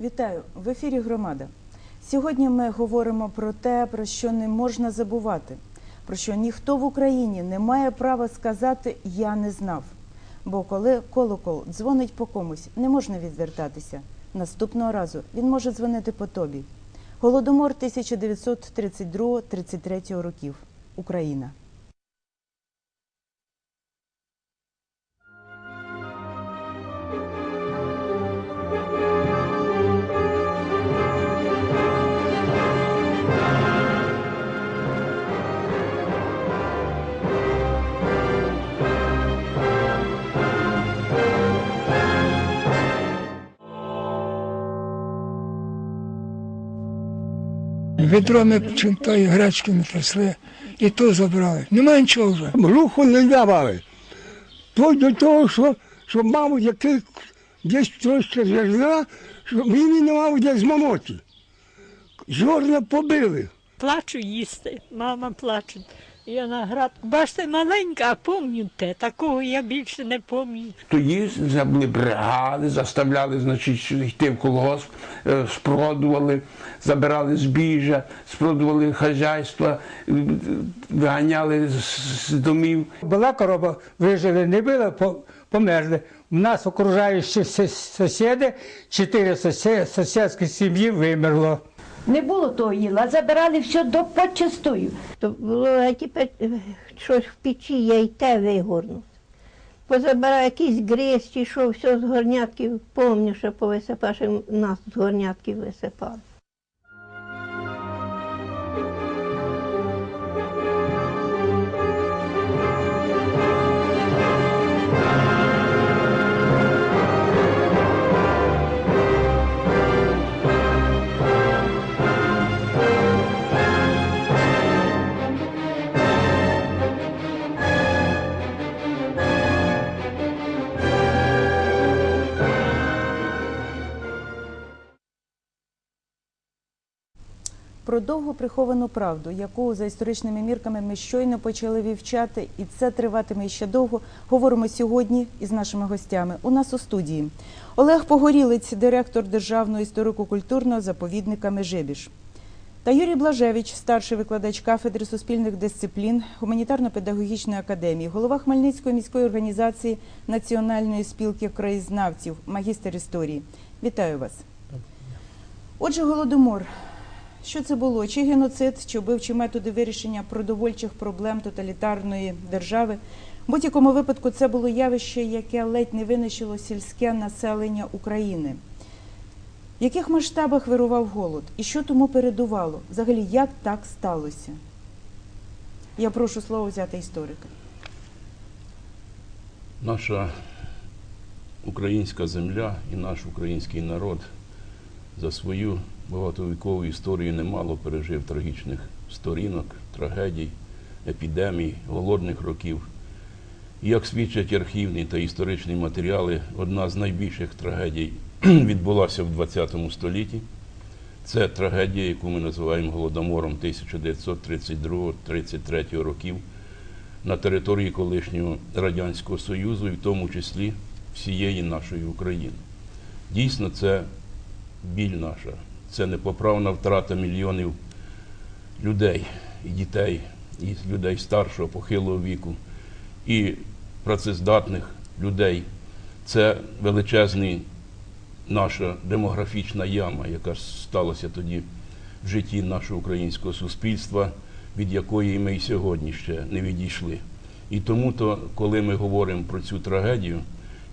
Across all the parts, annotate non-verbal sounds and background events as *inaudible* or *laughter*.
Вітаю в ефірі Громада. Сьогодні ми говоримо про те, про що не можна забувати, про що ніхто в Україні не має права сказати Я не знав. Бо коли колокол дзвонить по комусь, не можна відвертатися. Наступного разу він може дзвонити по тобі. Голодомор 1932-33 років. Україна. Відрами чим тої гречки не трясли, і то забрали. Нема нічого вже. Руху не давали. Вплоть до того, що, що мабуть, який десь трошки зерна, що він не мав де змолоти. Жорна побили. Плачу їсти, мама плаче. Я на град. Бачите, маленька, а пам'ятаю те. Такого я більше не пам'ятаю. Тоді це були бригади, заставляли значить, йти в колгосп, е, спродували, забирали збіжжя, спродували хазяйства, е, виганяли з, домів. Була корова, вижили, не була, по- померли. У нас окружаючі сусіди, чотири сусі- сусідські сім'ї вимерло. Не було того їла, забирали все до почастую. То було, а тепер е, щось в печі, я й те вигорну. Позабирав якийсь гриз чи що, все з горнятків, помню, що повисипав, що нас з горнятків висипали. Про довго приховану правду, яку за історичними мірками ми щойно почали вивчати, і це триватиме ще довго. Говоримо сьогодні із нашими гостями. У нас у студії Олег Погорілець, директор Державного історико-культурного заповідника Межибіж. Та Юрій Блажевич, старший викладач кафедри суспільних дисциплін гуманітарно-педагогічної академії, голова Хмельницької міської організації Національної спілки краєзнавців, магістр історії. Вітаю вас. Отже, голодомор. Що це було? Чи геноцид, чи вбивчі методи вирішення продовольчих проблем тоталітарної держави? В будь-якому випадку це було явище, яке ледь не винищило сільське населення України. В яких масштабах вирував голод? І що тому передувало? Взагалі, як так сталося? Я прошу слово взяти історика. Наша українська земля і наш український народ за свою багатовікову історію немало пережив трагічних сторінок, трагедій, епідемій, голодних років. Як свідчать архівні та історичні матеріали, одна з найбільших трагедій *clears throat* відбулася в ХХ столітті. Це трагедія, яку ми називаємо Голодомором 1932-33 років на території колишнього Радянського Союзу, і в тому числі всієї нашої України. Дійсно, це біль наша, це непоправна втрата мільйонів людей і дітей, і людей старшого, похилого віку, і працездатних людей. Це величезний наша демографічна яма, яка сталася тоді в житті нашого українського суспільства, від якої ми і сьогодні ще не відійшли. І тому, то, коли ми говоримо про цю трагедію,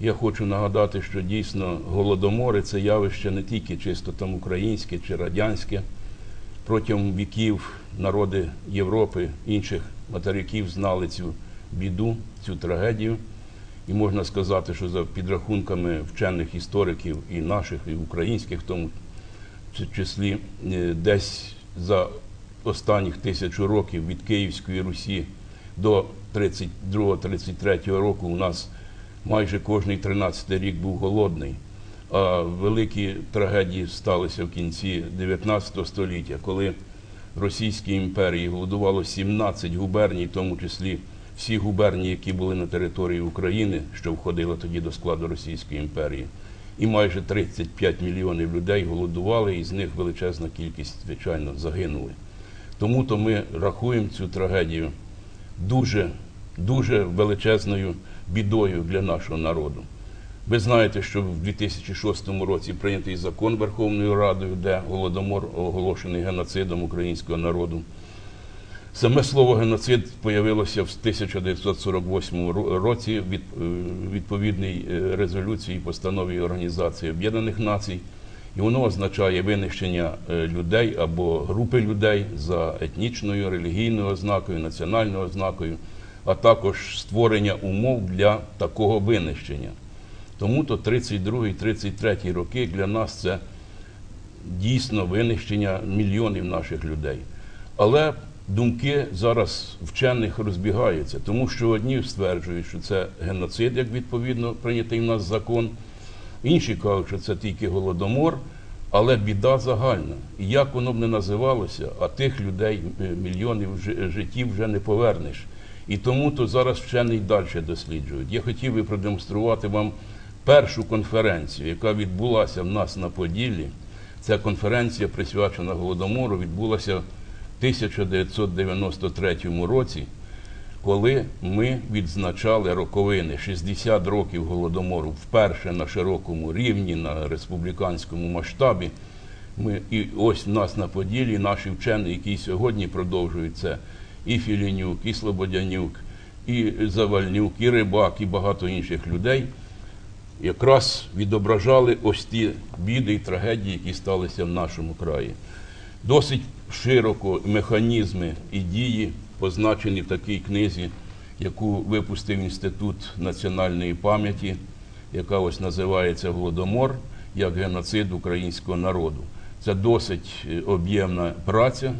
я хочу нагадати, що дійсно голодомори це явище не тільки чисто там українське чи радянське. Протягом віків народи Європи, інших материків знали цю біду, цю трагедію. І можна сказати, що за підрахунками вчених істориків і наших, і українських, в тому числі, е, десь за останніх тисячу років від Київської Русі до 32-33 року у нас майже кожний 13 рік був голодний. А великі трагедії сталися в кінці 19 століття, коли Російській імперії голодувало 17 губерній, в тому числі всі губернії, які були на території України, що входили тоді до складу Російської імперії. і майже 35 мільйонів людей голодували, і з них величезна кількість, звичайно, загинули. Тому то ми рахуємо цю трагедію дуже, дуже величезною бідою для нашого народу. Ви знаєте, що в 2006 році прийнятий закон Верховною Радою, де голодомор оголошений геноцидом українського народу. Саме слово геноцид появилося в 1948 році від е, відповідній е, резолюції постанові Організації Об'єднаних Націй, і воно означає винищення е, людей або групи людей за етнічною, релігійною ознакою, національною ознакою, а також створення умов для такого винищення. Тому то 32-33 роки для нас це дійсно винищення мільйонів наших людей. Але думки зараз вчених розбігаються, тому що одні стверджують, що це геноцид, як відповідно прийнятий в нас закон, інші кажуть, що це тільки голодомор, але біда загальна. І як воно б не називалося, а тих людей, е, мільйонів життів вже не повернеш. І тому то зараз вчені далі досліджують. Я хотів би продемонструвати вам першу конференцію, яка відбулася в нас на Поділлі. Ця конференція, присвячена Голодомору, відбулася в 1993 році, коли ми відзначали роковини 60 років голодомору вперше на широкому рівні, на республіканському масштабі. Ми, і ось в нас на Поділлі наші вчені, які сьогодні продовжують це, і Філінюк, і Слободянюк, і Завальнюк, і Рибак, і багато інших людей, якраз відображали ось ті біди і трагедії, які сталися в нашому краї. Досить широко механізми і дії позначені в такій книзі, яку випустив Інститут національної пам'яті, яка ось називається Голодомор як геноцид українського народу. Це досить е, об'ємна праця е,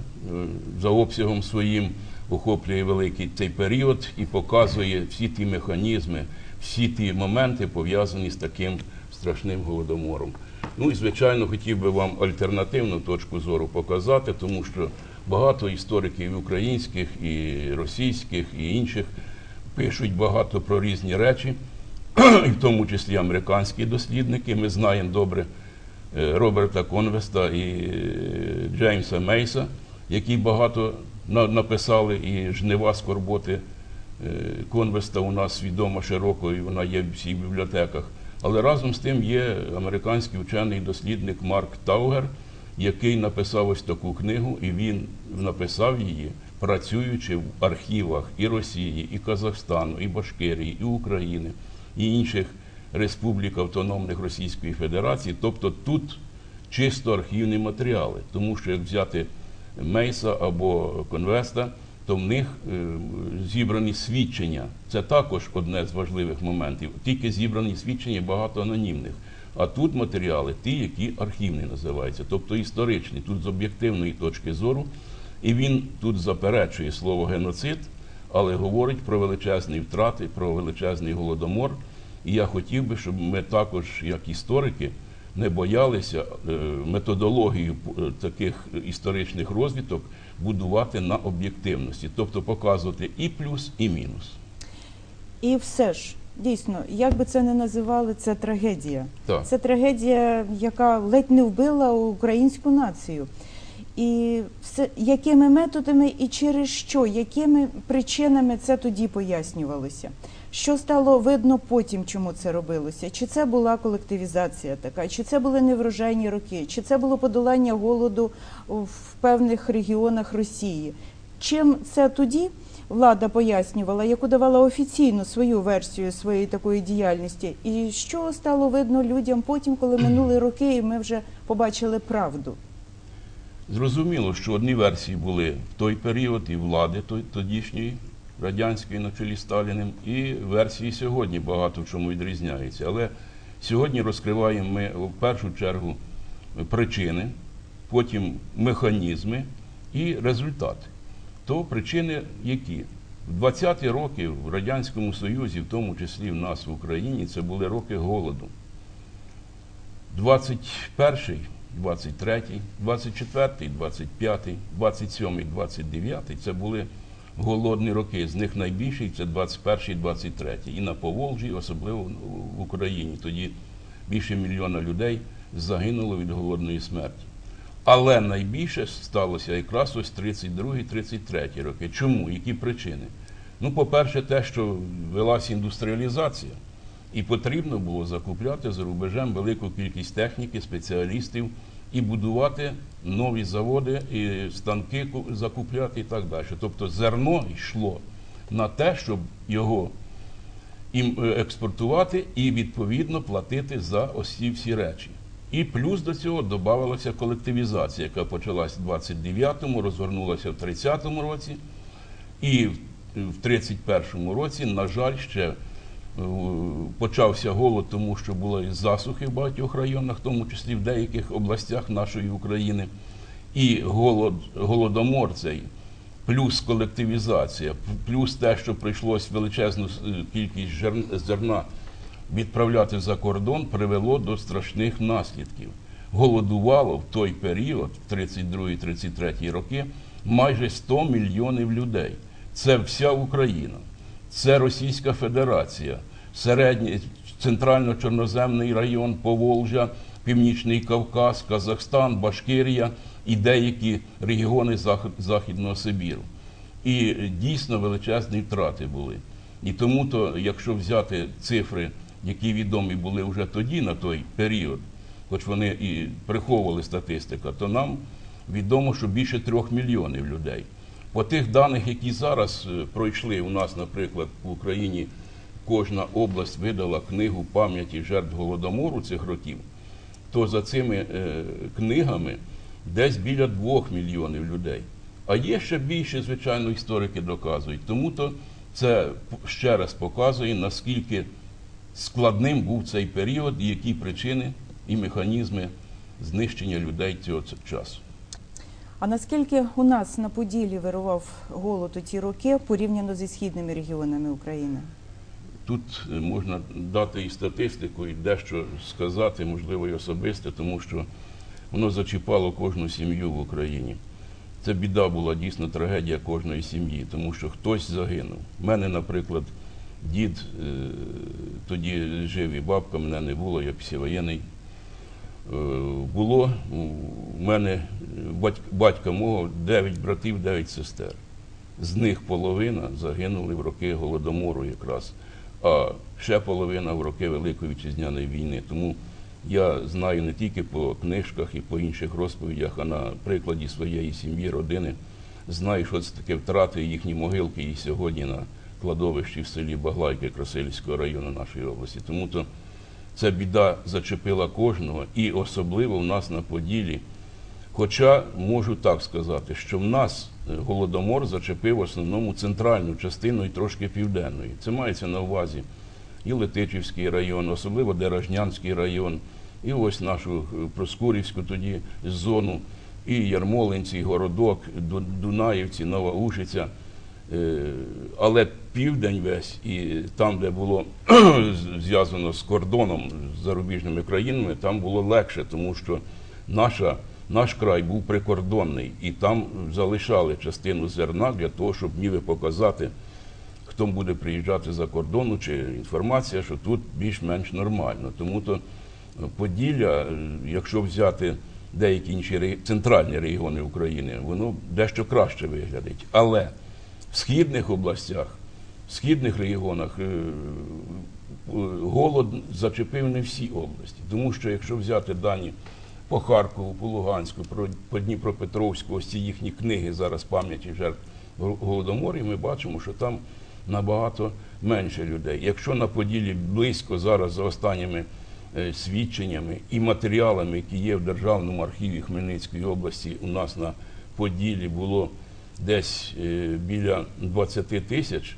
за обсягом своїм, охоплює великий цей період і показує всі ті механізми, всі ті моменти пов'язані з таким страшним голодомором. Ну і звичайно, хотів би вам альтернативну точку зору показати, тому що багато істориків українських, і російських, і інших пишуть багато про різні речі, *clears throat* і в тому числі американські дослідники. Ми знаємо добре е, Роберта Конвеста і е, Джеймса Мейса, які багато написали, і жнива скорботи е, Конвеста у нас відома широко, і вона є в всіх бібліотеках. Але разом з тим є американський вчений дослідник Марк Таугер, який написав ось таку книгу, і він написав її, працюючи в архівах і Росії, і Казахстану, і Башкирії, і України, і інших республік автономних Російської Федерації. Тобто тут чисто архівні матеріали, тому що як взяти Мейса або Конвеста, то в них е, зібрані свідчення. Це також одне з важливих моментів. Тільки зібрані свідчення багато анонімних. А тут матеріали, ті, які архівні називаються, тобто історичні, тут з об'єктивної точки зору. І він тут заперечує слово геноцид, але говорить про величезні втрати, про величезний голодомор. І я хотів би, щоб ми також, як історики, не боялися е, методологію е, таких історичних розвиток будувати на об'єктивності, тобто показувати і плюс, і мінус. І все ж, дійсно, як би це не називали, це трагедія. Так. Це трагедія, яка ледь не вбила українську націю. І все, якими методами і через що, якими причинами це тоді пояснювалося? Що стало видно потім, чому це робилося? Чи це була колективізація така, чи це були неврожайні роки, чи це було подолання голоду в певних регіонах Росії? Чим це тоді влада пояснювала, яку давала офіційну свою версію своєї такої діяльності? І що стало видно людям потім, коли минули роки, і ми вже побачили правду? Зрозуміло, що одні версії були в той період і влади тодішньої радянської на чолі Сталіним, і версії сьогодні багато в чому відрізняються. Але сьогодні розкриваємо ми в першу чергу причини, потім механізми і результати. То причини які? В 20-ті роки в Радянському Союзі, в тому числі в нас в Україні, це були роки голоду. 21, 23, 24, 25, 27, 29 це були голодні роки. З них найбільший це 21, 23. І на Поволжі, особливо в Україні. Тоді більше мільйона людей загинуло від голодної смерті. Але найбільше сталося якраз ось 32-33 роки. Чому? Які причини? Ну, по-перше, те, що велася індустріалізація, і потрібно було закупляти за рубежем велику кількість техніки, спеціалістів і будувати нові заводи, і станки закупляти і так далі. Тобто зерно йшло на те, щоб його е, експортувати і відповідно платити за ось ці всі речі. І плюс до цього додавалася колективізація, яка почалась в 29-му, розгорнулася в 30-му році. І в в 31-му році, на жаль, ще почався голод, тому що були засухи в багатьох районах, в тому числі в деяких областях нашої України. І голод, голодомор цей, плюс колективізація, плюс те, що прийшлось величезну е, кількість зерна відправляти за кордон, привело до страшних наслідків. Голодувало в той період, в 32-33 роки, майже 100 мільйонів людей. Це вся Україна, це Російська Федерація, середній центрально-чорноземний район Поволжя, Північний Кавказ, Казахстан, Башкирія і деякі регіони Західного Сибіру. І дійсно величезні втрати були. І тому, то, якщо взяти цифри, які відомі були вже тоді, на той період, хоч вони і приховували статистика, то нам відомо, що більше трьох мільйонів людей. По тих даних, які зараз е, пройшли у нас, наприклад, в Україні, кожна область видала книгу пам'яті жертв голодомору цих років, то за цими е, книгами десь біля двох мільйонів людей. А є ще більше, звичайно, історики доказують. Тому то це ще раз показує, наскільки складним був цей період і які причини і механізми знищення людей цього часу. А наскільки у нас на Поділлі вирував голод у ті роки порівняно зі східними регіонами України? Тут е, можна дати і статистику, і дещо сказати, можливо, і особисте, тому що воно зачіпало кожну сім'ю в Україні. Це біда була дійсно трагедія кожної сім'ї, тому що хтось загинув. У мене, наприклад, дід е, тоді жив і бабка, мене не було, я післявоєнний. Е, Було у мене батька, батька мого 9 братів, 9 сестер. З них половина загинули в роки голодомору якраз, а ще половина в роки Великої вітчизняної війни. Тому я знаю не тільки по книжках і по інших розповідях, а на прикладі своєї сім'ї, родини. Знаю, що це таке втрати їхні могилки і сьогодні на кладовищі в селі Баглайки Красильського району нашої області. Тому то ця біда зачепила кожного, і особливо в нас на Поділі. Хоча можу так сказати, що в нас е, голодомор зачепив в основному центральну частину і трошки південної. Це мається на увазі і Летичівський район, особливо Деражнянський район, і ось нашу е, Проскурівську тоді зону, і Ярмолинці, і Городок, Дунаївці, Нова Ушиця. Е, Але південь весь і там, де було *clears throat* зв'язано з кордоном з зарубіжними країнами, там було легше, тому що наша, наш край був прикордонний, і там залишали частину зерна для того, щоб ніби показати, хто буде приїжджати за кордону, чи інформація, що тут більш-менш нормально. Тому то Поділля, якщо взяти деякі інші центральні регіони України, воно дещо краще виглядить. Але східних областях, в східних регіонах е, е, голод зачепив не всі області. Тому що якщо взяти дані по Харкову, по Луганську, по Дніпропетровську, ось ці їхні книги зараз пам'яті жертв Гол- Голодомору, ми бачимо, що там набагато менше людей. Якщо на Поділі близько зараз за останніми е, свідченнями і матеріалами, які є в Державному архіві Хмельницької області, у нас на Поділі було десь е, біля 20 тисяч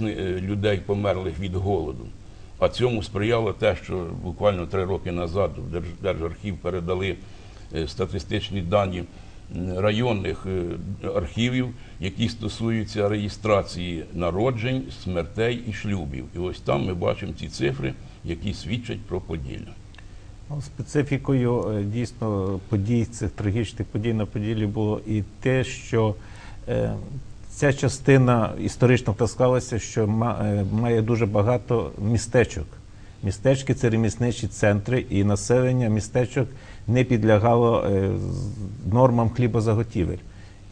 е, людей померлих від голоду. А цьому сприяло те, що буквально три роки назад в Держ- Держархів передали е, статистичні дані районних архівів, які стосуються реєстрації народжень, смертей і шлюбів. І ось там ми бачимо ці цифри, які свідчать про Поділля. Ну, Специфікою дійсно подій цих трагічних подій на Поділлі було і те, що ця частина історично так склалася, що е, має дуже багато містечок, Містечки це ремісничі центри, і населення містечок не підлягало е, нормам хлібозаготівель.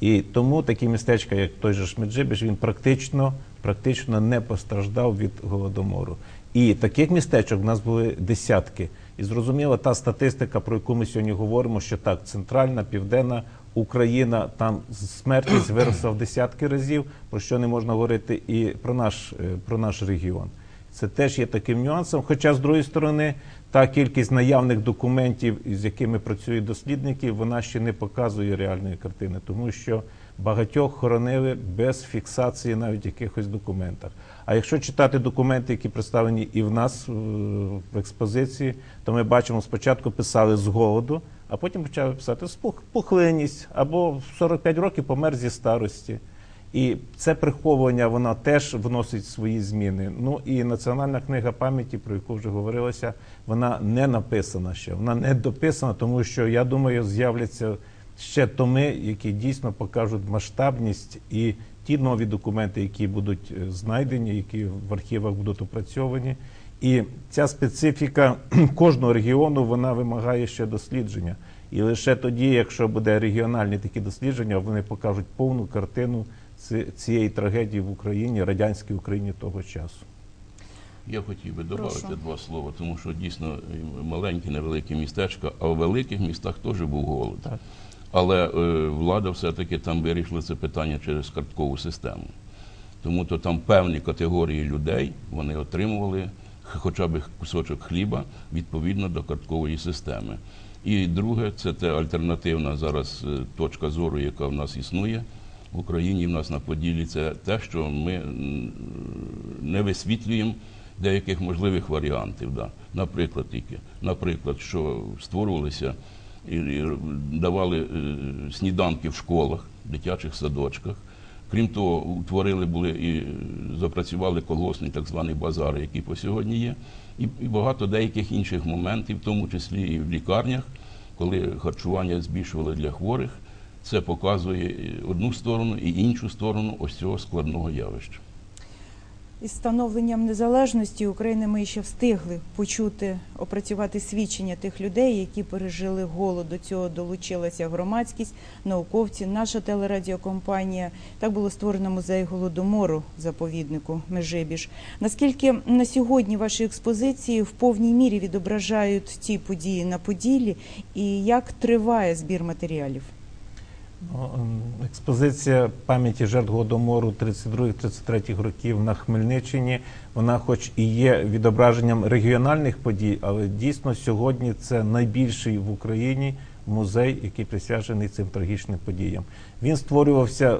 І тому такі містечка, як той же Шмеджибіж, він практично, практично не постраждав від голодомору. І таких містечок в нас були десятки. І зрозуміло, та статистика, про яку ми сьогодні говоримо, що так, центральна, південна Україна, там смертність виросла в десятки разів, про що не можна говорити і про наш, е, про наш регіон. Це теж є таким нюансом. Хоча, з другої сторони, та кількість наявних документів, з якими працюють дослідники, вона ще не показує реальної картини, тому що багатьох хоронили без фіксації навіть якихось документах. А якщо читати документи, які представлені і в нас в експозиції, то ми бачимо, спочатку писали з голоду, а потім почали писати з пух- пухлинність або в 45 років помер зі старості. І це приховування воно теж вносить свої зміни. Ну і національна книга пам'яті, про яку вже говорилося, вона не написана ще, вона не дописана, тому що я думаю, з'являться ще томи, які дійсно покажуть масштабність і ті нові документи, які будуть е, знайдені, які в архівах будуть опрацьовані. І ця специфіка *clears throat* кожного регіону вона вимагає ще дослідження. І лише тоді, якщо буде регіональні такі дослідження, вони покажуть повну картину цієї трагедії в Україні, радянській Україні того часу. Я хотів би додати Прошу. два слова, тому що дійсно е, маленькі, невеликі містечка, а в великих містах теж був голод. Так. Але е, влада все-таки там вирішила це питання через карткову систему. Тому то там певні категорії людей вони отримували хоча б кусочок хліба відповідно до карткової системи. І друге, це те альтернативна зараз е, точка зору, яка в нас існує в Україні, в нас на Поділі, це те, що ми не висвітлюємо деяких можливих варіантів. Да. Наприклад, тільки, наприклад, що створювалися і, давали е, сніданки в школах, дитячих садочках. Крім того, утворили були і е, запрацювали колгоспні так звані базари, які по сьогодні є, і, і багато деяких інших моментів, в тому числі і в лікарнях, коли харчування збільшували для хворих. Це показує одну сторону і іншу сторону ось цього складного явища. Із становленням незалежності України ми ще встигли почути, опрацювати свідчення тих людей, які пережили голод. До цього долучилася громадськість, науковці, наша телерадіокомпанія. Так було створено музей голодомору заповіднику Межибіж. Наскільки на сьогодні ваші експозиції в повній мірі відображають ті події на Поділлі, і як триває збір матеріалів? Ем, Експозиція пам'яті жертв Голодомору 32-33 років на Хмельниччині, вона хоч і є відображенням регіональних подій, але дійсно сьогодні це найбільший в Україні музей, який присвячений цим трагічним подіям. Він створювався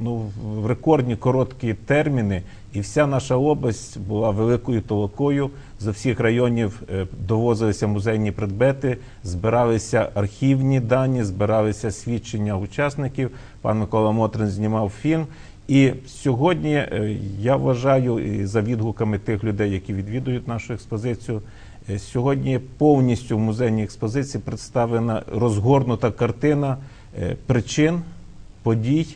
ну, в рекордні короткі терміни, і вся наша область була великою толокою. З всіх районів е, довозилися музейні предмети, збиралися архівні дані, збиралися свідчення учасників. Пан Микола Мотрин знімав фільм. І сьогодні е, я вважаю, за відгуками тих людей, які відвідують нашу експозицію, е, сьогодні повністю в музейній експозиції представлена розгорнута картина причин, подій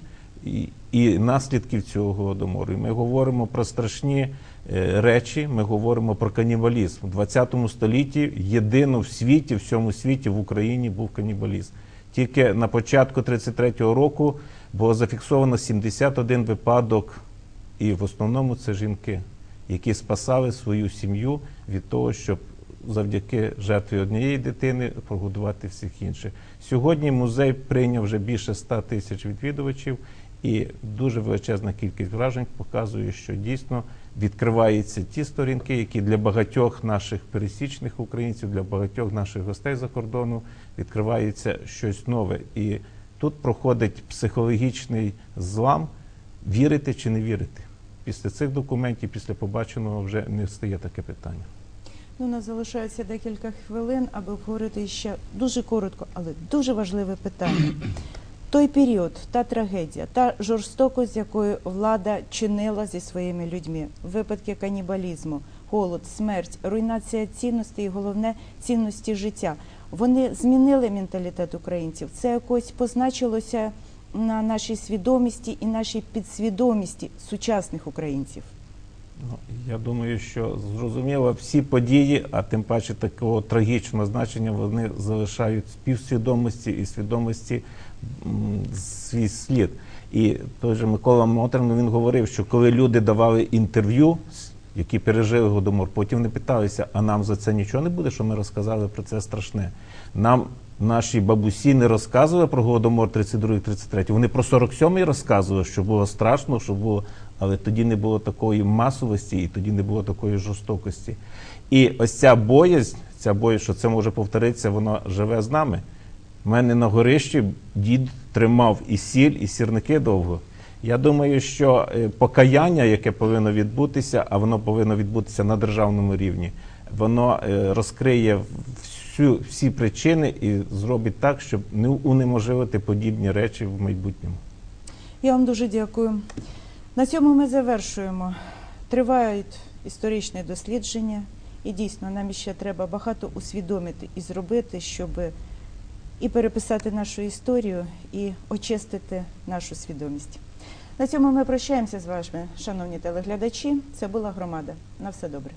і, і наслідків цього голодомору. І ми говоримо про страшні е, речі, ми говоримо про канібалізм. У 20 столітті єдино в світі, в всьому світі, в Україні був канібалізм. Тільки на початку 33-го року було зафіксовано 71 випадок, і в основному це жінки, які спасали свою сім'ю від того, щоб завдяки жертві однієї дитини прогодувати всіх інших. Сьогодні музей прийняв вже більше 100 тисяч відвідувачів, і дуже величезна кількість вражень показує, що дійсно відкриваються ті сторінки, які для багатьох наших пересічних українців, для багатьох наших гостей за кордону відкривається щось нове. І тут проходить психологічний злам, вірити чи не вірити. Після цих документів, після побаченого, вже не стає таке питання. Ну, у нас залишається декілька хвилин, аби обговорити ще дуже коротко, але дуже важливе питання. Той період, та трагедія, та жорстокость, якою влада чинила зі своїми людьми, випадки канібалізму, голод, смерть, руйнація цінностей і головне цінності життя. Вони змінили менталітет українців. Це якось позначилося на нашій свідомості і нашій підсвідомості сучасних українців. Ну, я думаю, що зрозуміло, всі події, а тим паче такого трагічного значення, вони залишають співсвідомості і свідомості свій слід. І той же Микола Мотрин він говорив, що коли люди давали інтерв'ю, які пережили Голодомор, потім вони питалися, а нам за це нічого не буде, що ми розказали про це страшне. Нам наші бабусі не розказували про Голодомор 32-33, вони про 47-й розказували, що було страшно, що було, але тоді не було такої масовості і тоді не було такої жорстокості. І ось ця боязнь, ця боязнь, що це може повторитися, вона живе з нами. У мене на горищі дід тримав і сіль, і сірники довго. Я думаю, що е, покаяння, яке повинно відбутися, а воно повинно відбутися на державному рівні, воно е, розкриє всю, всі причини і зробить так, щоб не унеможливити подібні речі в майбутньому. Я вам дуже дякую. На цьому ми завершуємо. Тривають історичні дослідження, і дійсно нам ще треба багато усвідомити і зробити, щоб і переписати нашу історію, і очистити нашу свідомість. На цьому ми прощаємося з вами, шановні телеглядачі. Це була громада. На все добре.